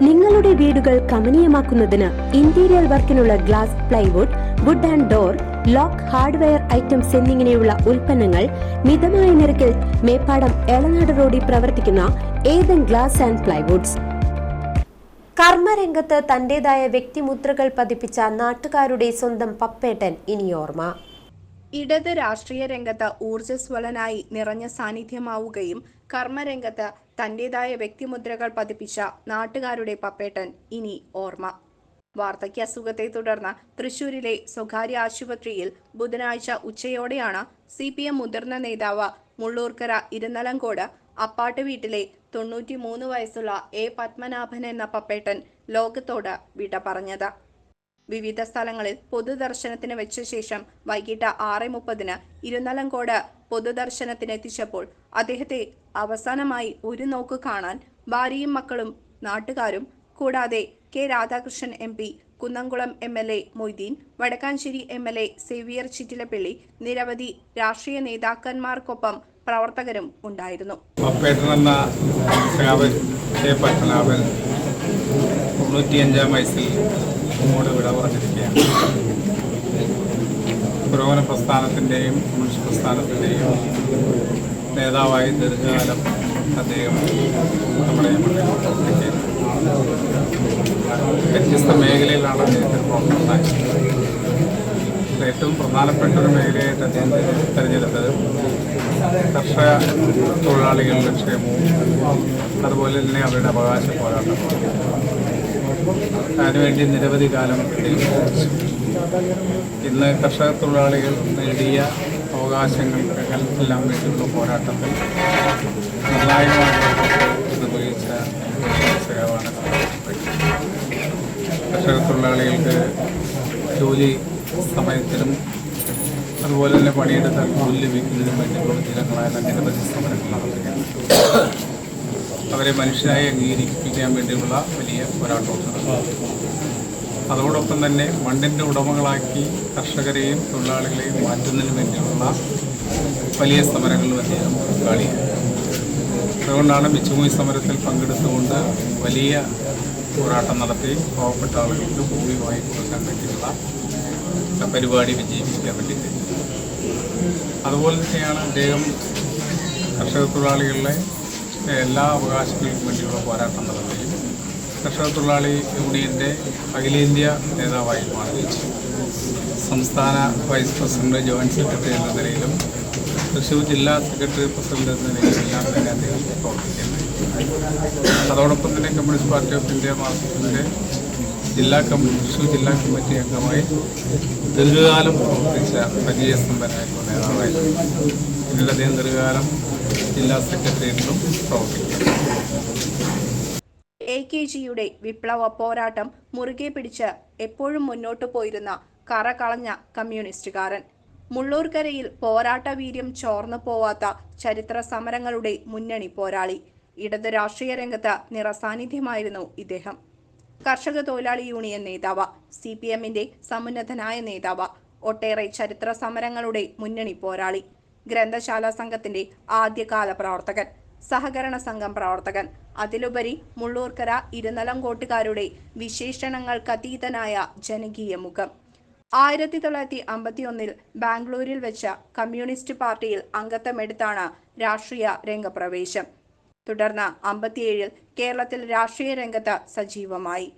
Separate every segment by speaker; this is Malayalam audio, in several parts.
Speaker 1: നിങ്ങളുടെ വീടുകൾ കമനീയമാക്കുന്നതിന് interior വർക്കിനുള്ള glass plywood wood and door lock hardware items എന്നിങ്ങനെയുള്ള ഉൽപ്പന്നങ്ങൾ മിതമായ നിരക്കിൽ മേപ്പാടം എളനാട് റോഡിൽ പ്രവർത്തിക്കുന്ന ഏതൻ ഗ്ലാസ് ആൻഡ് പ്ലൈവുഡ്സ് കർമ്മരംഗത്ത് തന്റേതായ വ്യക്തിമുദ്രകൾ പതിപ്പിച്ച നാട്ടുകാരുടെ സ്വന്തം പപ്പേട്ടൻ ഇനിയോർമ്മ
Speaker 2: ഇടത് രാഷ്ട്രീയ രംഗത്ത് ഊർജസ്വലനായി നിറഞ്ഞ സാന്നിധ്യമാവുകയും കർമ്മരംഗത്ത് തന്റേതായ വ്യക്തിമുദ്രകൾ പതിപ്പിച്ച നാട്ടുകാരുടെ പപ്പേട്ടൻ ഇനി ഓർമ്മ. വാർദ്ധക്യ അസുഖത്തെ തുടർന്ന് തൃശൂരിലെ സ്വകാര്യ ആശുപത്രിയിൽ ബുധനാഴ്ച ഉച്ചയോടെയാണ് സി പി എം മുതിർന്ന നേതാവ് മുള്ളൂർക്കര ഇരുന്നലങ്കോട് അപ്പാട്ട് വീട്ടിലെ തൊണ്ണൂറ്റി മൂന്ന് വയസ്സുള്ള എ പത്മനാഭൻ എന്ന പപ്പേട്ടൻ ലോകത്തോട് വിട പറഞ്ഞത്. വിവിധ സ്ഥലങ്ങളിൽ പൊതുദർശനത്തിന് വെച്ച ശേഷം വൈകിട്ട് ആറ് മുപ്പതിന് ഇരുന്നലങ്കോട് പൊതുദർശനത്തിനെത്തിച്ചപ്പോൾ അദ്ദേഹത്തെ അവസാനമായി ഒരു നോക്ക് കാണാൻ ഭാര്യയും മക്കളും നാട്ടുകാരും കൂടാതെ K Radhakrishnan M P Kunnamkulam M L A Moideen Wadakkanchery M L A Xavier Chittilappally നിരവധി രാഷ്ട്രീയ നേതാക്കന്മാർക്കൊപ്പം പ്രവർത്തകരും ഉണ്ടായിരുന്നു.
Speaker 3: തൊണ്ണൂറ്റിയഞ്ചാം വയസ്സിൽ നമ്മോട് വിട പറഞ്ഞിരിക്കുകയാണ്. പുരോഗമന പ്രസ്ഥാനത്തിന്റെയും കമ്മ്യൂണിസ്റ്റ് പ്രസ്ഥാനത്തിന്റെയും നേതാവായി ദീർഘകാലം അദ്ദേഹം നമ്മുടെ വ്യത്യസ്ത മേഖലയിലാണ് അദ്ദേഹത്തിന് പ്രവർത്തനമുണ്ടായത് ഏറ്റവും പ്രധാനപ്പെട്ട ഒരു മേഖലയായിട്ട് അദ്ദേഹം തിരഞ്ഞെടുത്തത് കർഷക തൊഴിലാളികളുടെ ക്ഷേമവും അതുപോലെ തന്നെ അവരുടെ അവകാശ പോരാട്ടം അതിനുവേണ്ടി നിരവധി കാലം. ഇന്ന് കർഷക തൊഴിലാളികൾ നേടിയ അവകാശങ്ങൾക്ക് എല്ലാം വേണ്ടിയുള്ള പോരാട്ടത്തിൽ നിർണായകമായ നിർവഹിച്ച സേവന കർഷക തൊഴിലാളികൾക്ക് ജോലി സമയത്തിലും അതുപോലെ തന്നെ പണിയെടുത്ത കൂലി ലഭിക്കുന്നതിനും വേണ്ടിയുള്ള ദിനങ്ങളായ നിരവധി സമരങ്ങൾ നടത്തുകയാണ് അവരെ മനുഷ്യരായി അംഗീകരിപ്പിക്കാൻ വേണ്ടിയുള്ള വലിയ പോരാട്ടവും അതോടൊപ്പം തന്നെ മണ്ണിന്റെ ഉടമകളാക്കി കർഷകരെയും തൊഴിലാളികളെയും മാറ്റുന്നതിന് വേണ്ടിയുള്ള വലിയ സമരങ്ങളും അദ്ദേഹം കാണിക്കുന്നത് അതുകൊണ്ടാണ് മിച്ചുമൂയി സമരത്തിൽ പങ്കെടുത്തുകൊണ്ട് വലിയ പോരാട്ടം നടത്തി പാവപ്പെട്ട ആളുകൾക്ക് ഭൂമി വാങ്ങി കൊടുക്കാൻ വേണ്ടിയുള്ള പരിപാടി വിജയിപ്പിക്കാൻ വേണ്ടി അതുപോലെ തന്നെയാണ് അദ്ദേഹം കർഷക തൊഴിലാളികളുടെ എല്ലാ അവകാശങ്ങൾക്കും വേണ്ടിയുള്ള പോരാട്ടം നടത്തുകയും കർഷക തൊഴിലാളി യൂണിയന്റെ അഖിലേന്ത്യാ നേതാവായി മാറി സംസ്ഥാന വൈസ് പ്രസിഡന്റ് ജോയിന്റ് സെക്രട്ടറി എന്ന നിലയിലും തൃശ്ശൂർ ജില്ലാ സെക്രട്ടറി പ്രസിഡന്റ് എന്ന നിലയിലും എല്ലാം തന്നെ അദ്ദേഹം പ്രവർത്തിക്കുന്നത് അതോടൊപ്പം തന്നെ കമ്മ്യൂണിസ്റ്റ് പാർട്ടി ഓഫ് ഇന്ത്യ മാസത്തിന്റെ ജില്ലാ കമ്മിറ്റി തൃശ്ശൂർ ജില്ലാ കമ്മിറ്റി അംഗമായി ദീർഘകാലം പ്രവർത്തിച്ച പരിചയസമ്പന്നമായിട്ടുള്ള നേതാവായിരുന്നു. പിന്നീട് അദ്ദേഹം ദീർഘകാലം ജില്ലാ സെക്രട്ടറിയേറ്റിലും പ്രവർത്തിക്കും.
Speaker 2: എ കെ ജിയുടെ വിപ്ലവ പോരാട്ടം മുറുകെ പിടിച്ച് എപ്പോഴും മുന്നോട്ടു പോയിരുന്ന കറ കളഞ്ഞ കമ്മ്യൂണിസ്റ്റുകാരൻ. മുള്ളൂർക്കരയിൽ പോരാട്ട വീര്യം ചോർന്നു പോവാത്ത ചരിത്ര സമരങ്ങളുടെ മുന്നണി പോരാളി. ഇടത് രാഷ്ട്രീയ രംഗത്ത് നിറസാന്നിധ്യമായിരുന്നു ഇദ്ദേഹം. കർഷക തൊഴിലാളി യൂണിയൻ നേതാവ് സി പി എമ്മിന്റെ സമുന്നതനായ നേതാവ് ഒട്ടേറെ ചരിത്ര സമരങ്ങളുടെ മുന്നണി പോരാളി. ഗ്രന്ഥശാല സംഘത്തിന്റെ ആദ്യകാല പ്രവർത്തകൻ സഹകരണ സംഘം പ്രവർത്തകൻ. അതിലുപരി മുള്ളൂർക്കര ഇരുന്നലങ്കോട്ടുകാരുടെ വിശേഷണങ്ങൾക്കതീതനായ ജനകീയ മുഖം. ആയിരത്തി തൊള്ളായിരത്തി അമ്പത്തിയൊന്നിൽ ബാംഗ്ലൂരിൽ വെച്ച കമ്മ്യൂണിസ്റ്റ് പാർട്ടിയിൽ അംഗത്വമെടുത്താണ് രാഷ്ട്രീയ രംഗപ്രവേശം. തുടർന്ന് അമ്പത്തിയേഴിൽ കേരളത്തിൽ രാഷ്ട്രീയ രംഗത്ത് സജീവമായി.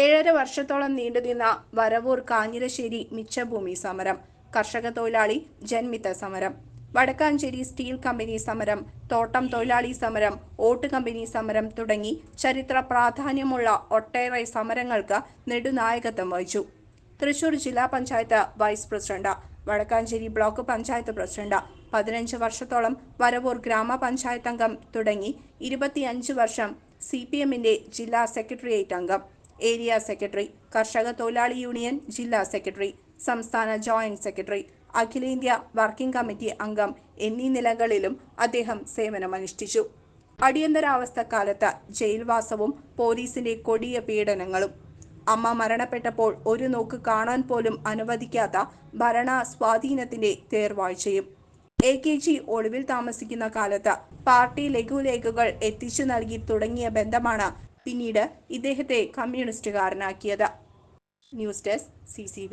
Speaker 2: ഏഴര വർഷത്തോളം നീണ്ടുനിന്ന വരവൂർ കാഞ്ഞിരശ്ശേരി മിച്ചഭൂമി സമരം കർഷക തൊഴിലാളി ജന്മിത്ത സമരം. വടക്കാഞ്ചേരി സ്റ്റീൽ കമ്പനി സമരം തോട്ടം തൊഴിലാളി സമരം ഓട്ട് കമ്പനി സമരം തുടങ്ങി ചരിത്ര പ്രാധാന്യമുള്ള ഒട്ടേറെ സമരങ്ങൾക്ക് നെടുനായകത്വം വഹിച്ചു. തൃശൂർ ജില്ലാ panchayat vice president Wadakkanchery block panchayat president പതിനഞ്ച് വർഷത്തോളം വരവൂർ ഗ്രാമപഞ്ചായത്ത് അംഗം തുടങ്ങി ഇരുപത്തിയഞ്ച് വർഷം സി പി എമ്മിന്റെ ജില്ലാ സെക്രട്ടേറിയറ്റ് അംഗം ഏരിയ സെക്രട്ടറി കർഷക തൊഴിലാളി യൂണിയൻ ജില്ലാ സെക്രട്ടറി സംസ്ഥാന ജോയിന്റ് സെക്രട്ടറി അഖിലേന്ത്യാ വർക്കിംഗ് കമ്മിറ്റി അംഗം എന്നീ നിലകളിലും അദ്ദേഹം സേവനമനുഷ്ഠിച്ചു. അടിയന്തരാവസ്ഥ കാലത്ത് ജയിൽവാസവും പോലീസിന്റെ കൊടിയ പീഡനങ്ങളും. അമ്മ മരണപ്പെട്ടപ്പോൾ ഒരു നോക്ക് കാണാൻ പോലും അനുവദിക്കാത്ത ഭരണ സ്വാധീനത്തിന്റെ തേർവാഴ്ചയും. എ കെ ജി ഒളിവിൽ താമസിക്കുന്ന കാലത്ത് പാർട്ടി ലഘുലേഖകൾ എത്തിച്ചു നൽകി തുടങ്ങിയ ബന്ധമാണ് പിന്നീട് ഇദ്ദേഹത്തെ കമ്മ്യൂണിസ്റ്റുകാരനാക്കിയത്. News desk C